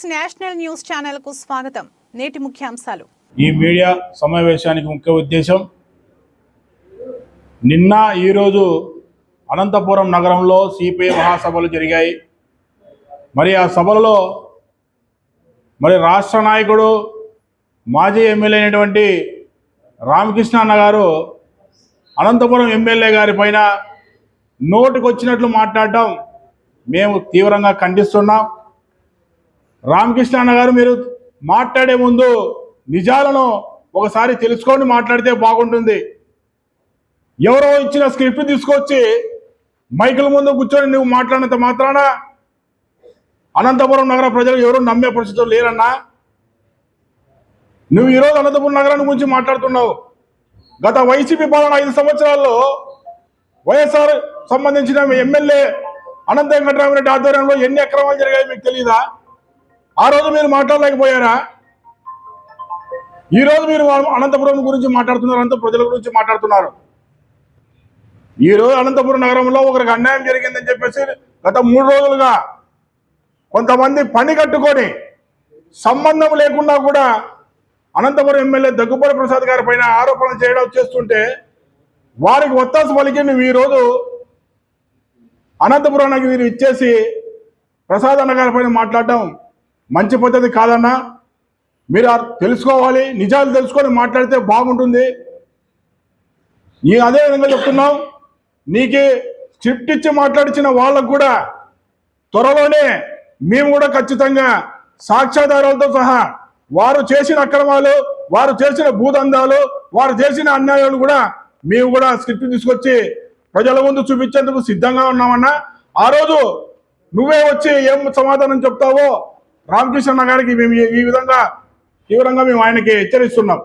Six national news ఛానల్కు స్వాగతం. నేటి ముఖ్యాంశాలు. ఈ మీడియా సమావేశానికి ముఖ్య ఉద్దేశం నిన్న ఈరోజు అనంతపురం నగరంలో సిపిఐ మహాసభలు జరిగాయి. మరి ఆ సభలలో మరి రాష్ట్ర నాయకుడు మాజీ ఎమ్మెల్యే అయినటువంటి రామకృష్ణ అన్న గారు అనంతపురం ఎమ్మెల్యే గారి పైన నోటికొచ్చినట్లు మాట్లాడటం మేము తీవ్రంగా ఖండిస్తున్నాం. రామకృష్ణ అన్న గారు మీరు మాట్లాడే ముందు నిజాలను ఒకసారి తెలుసుకొని మాట్లాడితే బాగుంటుంది. ఎవరో ఇచ్చిన స్క్రిప్ట్ తీసుకొచ్చి మైకుల ముందు కూర్చొని నువ్వు మాట్లాడినంత మాత్రాన అనంతపురం నగర ప్రజలు ఎవరు నమ్మే పరిస్థితులు లేరన్నా? నువ్వు ఈరోజు అనంతపురం నగరాన్ని గురించి మాట్లాడుతున్నావు. గత వైసీపీ పాలన ఐదు సంవత్సరాల్లో వైఎస్ఆర్ సంబంధించిన ఎమ్మెల్యే అనంత వెంకటరామరెడ్డి ఆధ్వర్యంలో ఎన్ని అక్రమాలు జరిగాయో మీకు తెలియదా ఆ రోజు మీరు మాట్లాడలేకపోయారా? ఈ రోజు మీరు అనంతపురం గురించి మాట్లాడుతున్నారు అనంత ప్రజల గురించి మాట్లాడుతున్నారు. ఈ రోజు అనంతపురం నగరంలో ఒకరికి అన్యాయం జరిగిందని చెప్పేసి గత మూడు రోజులుగా కొంతమంది పని కట్టుకొని సంబంధం లేకుండా కూడా అనంతపురం ఎమ్మెల్యే దగ్గుబాటి ప్రసాద్ గారి పైన ఆరోపణలు చేయడం చేస్తుంటే వారికి ఒత్తాసు పలికి నువ్వు ఈరోజు అనంతపురానికి మీరు ఇచ్చేసి ప్రసాద్ అన్న గారి పైన మాట్లాడటం మంచి పద్ధతి కాదన్నా మీరు తెలుసుకోవాలి నిజాలు తెలుసుకొని మాట్లాడితే బాగుంటుంది. నీ అదే విధంగా చెప్తున్నాం నీకు స్క్రిప్ట్ ఇచ్చి మాట్లాడించిన వాళ్ళకు కూడా త్వరలోనే మేము కూడా ఖచ్చితంగా సాక్ష్యాధారాలతో సహా వారు చేసిన అక్రమాలు వారు చేసిన భూదందాలు వారు చేసిన అన్యాయాలు కూడా మేము కూడా స్క్రిప్ట్ తీసుకొచ్చి ప్రజల ముందు చూపించేందుకు సిద్ధంగా ఉన్నామన్నా. ఆ రోజు నువ్వే వచ్చి ఏం సమాధానం చెప్తావో రామకృష్ణ గారికి మేము ఈ- ఈ విధంగా తీవ్రంగా మేము ఆయనకి హెచ్చరిస్తున్నాం.